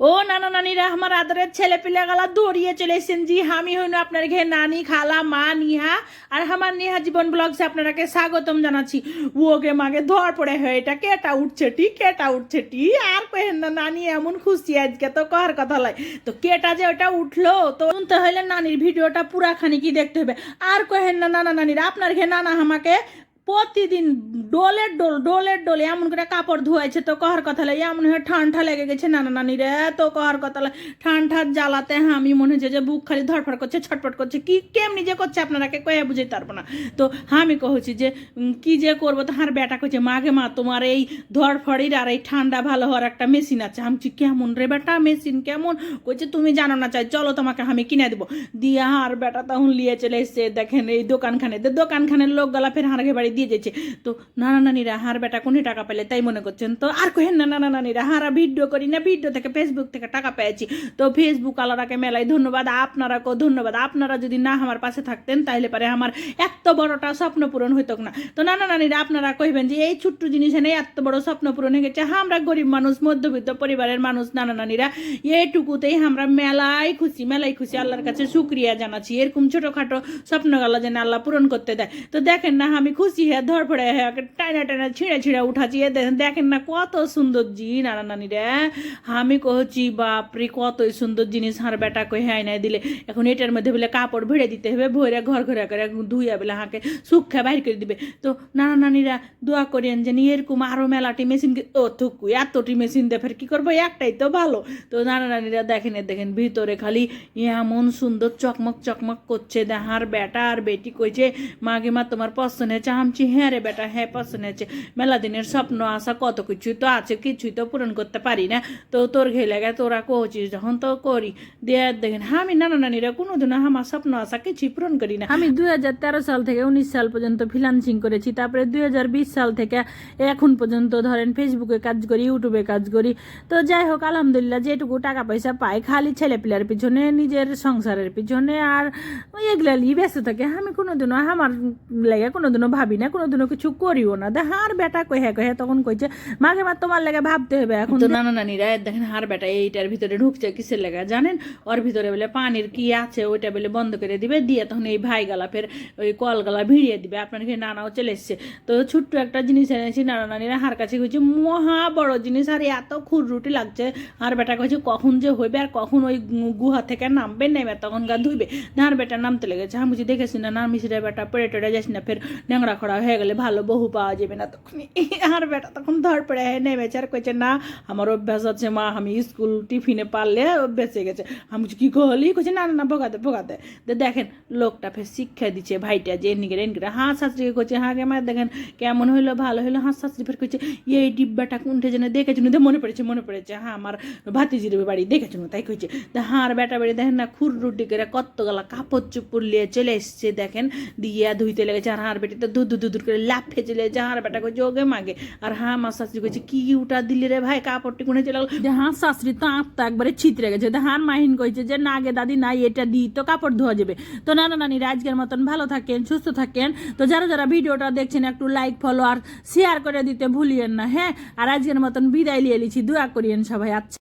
ও নানা নানিরা, আমার আদরের ছেলে পিলে গেলা দৌড়িয়ে চলে এসেছেন। জি, আমি হইন আপনার ঘে নানি খালা, মা, নিহা, আর আমার নিহা জীবন ব্লগসে আপনারাকে স্বাগতম জানাচ্ছি। ওকে মাকে ধর পড়ে হয়ে, এটা কেটা উঠছে টি, কেটা উঠছে টি, আর কহেন না, নানি এমন খুশি আজকে তো কহার কথা লয় তো কেটা যে ওটা উঠল, তো শুনতে হইলে নানির ভিডিওটা পুরাখানি কি দেখতে হবে আর কহেন না, নানা নানিরা, আপনার ঘে নানা আমাকে প্রতিদিন ডোলের ডোল ডোলের ডোলে এমন করে কাপড় ধোয়াইছে, তো কহার কথা লাগে, এমন হয়ে ঠান্ডা লেগে গেছে, নানা নানি রে, তো কহার কথা লাগে ঠান্ডার জ্বালাতে আমি মনে হচ্ছে যে বুক খালি ধরফড় করছে, ছটফট করছে, কি কেমনি যে করছে আপনারাকে কয়ে বুঝাইতে পারব না। তো আমি কহছি যে কি যে করব, তো হার বেটা করছে মাগে মা, তোমার এই ধরফড়ির আর এই ঠান্ডা ভালো হওয়ার একটা মেশিন আছে। আমি কেমন রে বেটা মেশিন কেমন? কইছে, তুমি জানো না, চাই, চলো তোমাকে আমি কিনে দেবো। দিয়া আর বেটা তখন লিয়ে চলে এসছে, দেখেন এই দোকানখানে দোকানখানের লোক গলা ফের হাঁড়কে বাড়ি দিয়ে যাচ্ছে। তো নানা নানিরা, হার বেটা, কোনে টাকা পেলে? তাই মনে করছেন। তো আর কহেন না নানা নানিরা, হারা ভিডিও করি না, ভিডিও থেকে ফেসবুক থেকে টাকা পেয়েছি। তো ফেসবুক আলারাকে মেলায় ধন্যবাদ। আপনারা আপনারাকেও ধন্যবাদ। আপনারা যদি না আমার পাশে থাকতেন তাহলে পারে আমার এত বড়টা স্বপ্ন পূরণ হইতো না। তো নানা নানিরা, আপনারা কইবেন যে, এই ছোট্ট জিনিস এনে এত বড় স্বপ্ন পূরণ হয়ে গেছে। আমরা গরিব মানুষ, মধ্যবিত্ত পরিবারের মানুষ, নানা নানিরা, এইটুকুতেই আমরা মেলায় খুশি মেলায় খুশি। আল্লাহর কাছে শুক্রিয়া জানাচ্ছি। এরকম ছোটোখাটো স্বপ্নগুলো যেন আল্লাহ পূরণ করতে দেয়। তো দেখেন না, আমি খুশি হয়ে ধর পড়ে হয়ে টাইনা টাইনা ছিঁড়ে ছিঁড়ে উঠাচ্ছি। দেখেন না কত সুন্দর জি নানা নানি রে। আমি কহছি বাপরে, কতই সুন্দর জিনিস, হার বেটা কই হ্যাঁ নাই দিলে। এখন এটার মধ্যে বলে কাপড় ভেড়ে দিতে হবে ভরে ঘর ঘরে করে ধুইয়া বলে হাঁকে সুক্ষা বাইর করে দিবে। তো নানা নানিরা দোয়া করেন যে এরকম আরও মেলাটি মেশিন ও থুকু, এতটি মেশিন দিয়ে ফের কী করব? একটাই তো ভালো। তো নানা নানিরা দেখেন দেখেন ভিতরে খালি এমন সুন্দর চকমক চকমক করছে দেহার বেটা আর বেটি কইছে মাগে মা তোমার পছন্দ হয়েছে আমছি হ্যাঁ রে বেটা হ্যাঁ পছন্দ হয়েছে। মেলা দিনের স্বপ্ন, আশা, কত কিছুই তো আছে, কিছুই তো পূরণ করতে পারি না। তো তোর ঘে লাগে তোরা কহছিস যখন তো করি, দিয়ে দেখেন, আমি নানা নানিরা কোনোদিনও আমার স্বপ্ন, আশা, কিছুই পূরণ করি না। আমি দুই হাজার তেরো সাল থেকে উনিশ সাল পর্যন্ত ফ্রিলান্সিং করেছি, তারপরে দুই হাজার বিশ সাল থেকে এখন পর্যন্ত ধরেন ফেসবুকে কাজ করি ইউটিউবে কাজ করি। তো যাই হোক, আলহামদুলিল্লাহ, যেটুকু টাকা পয়সা পাই, খালি ছেলে পিলার পিছনে, নিজের সংসারের পিছনে, আর এগুলা নিয়ে ব্যস্ত থাকে। আমি কোনোদিনও, আমার লেগে কোনোদিনও ভাবি না কোনোদিনও কিছু করিও না। দেখ হার বেটা কহে কহে তখন কইছে মাকে মা তোমার লেগে ভাবতে হবে এখন তো নানা নানিরা দেখেন হার বেটা এইটার ভিতরে ঢুকছে কিসের লেগে? জানেন? ওর ভিতরে বলে পানির কি আছে ওইটা বলে বন্ধ করে দিবে দিয়ে তখন এই ভাই গালা ফের ওই কল গালা ভিড়িয়ে দিবে। আপনার ঘরে নানাও চলে এসছে। তো ছোট্ট একটা জিনিস এনেছি নানা নানিরা হার কাছে কইছে মহা বড় জিনিস আর এত খুররুটি লাগছে। আর বেটা কইছে কখন যে হইবে আর কখন ওই গুহা থেকে নামবে নেবে তখন গা ধুইবে। নার বেটা নামতে লেগেছে। আমি দেখেছি না মিশিরে বেটা পেড়ে টেড়ে যাস না ফের ন্যাংরা খড়া হয়ে গেলে ভালো বহু পাওয়া যাবে না তখন আর বেটা তখন ধর পড়ে নেমেছে আর কইছে, না, আমার অভ্যাস আছে মা, আমি স্কুল টিফিনে পারলে হয়ে গেছে। আমি কি কহলি কইছে, না না না, ভোগাতে ভোগাতে। তো দেখেন লোকটা ফের শিক্ষা দিচ্ছে, ভাইটা যে এনকে এনকে হাঁ শাস্ত্রীকে কইছে হ্যাঁ গে মা, দেখেন কেমন হইল, ভালো হইল। হাঁ শাস্ত্রী ফের কইছে, এই ডিব্বাটা কোনটা যেন তো মনে পড়েছে মনে পড়েছে হ্যাঁ আমার ভাতিজির বাড়ি দেখেছিল তাই কইছে? তা হ্যাঁ আর বেটা বাড়ি দেখেন না, খুর রুটি করে কতগুলা কাপড় চুপুর নিয়ে চলে এসছে, দেখেন, দিয়ে ধুইতে লেগেছে, আর হার বেটি তো দূর করে লাফে চলে যাচ্ছে হার বেটা কইছে, ওগে মাগে। আর হ্যাঁ আমার শাশুড়ি কইছে, কি উটা দিলি রে ভাই? কাপড়টি কোনে চলে গেল। যে হ্যাঁ শাশুড়ি তো আত্মা একবারে ছিতরে গেছে। তো হার মাহিন কইছে যে, না গে দাদি না এটা দিই তো কাপড় ধোয়া যাবে। তো নানা নানিরা আজকের মতন ভালো থাকেন, সুস্থ থাকেন। তো যারা যারা ভিডিওটা দেখছেন, একটু লাইক ফলো আর শেয়ার করে দিতে ভুলিয়েন না হ্যাঁ? আর আজকের মতন বিদায় নিয়ে লিছি দোয়া করিয়েন সবাই। আচ্ছা।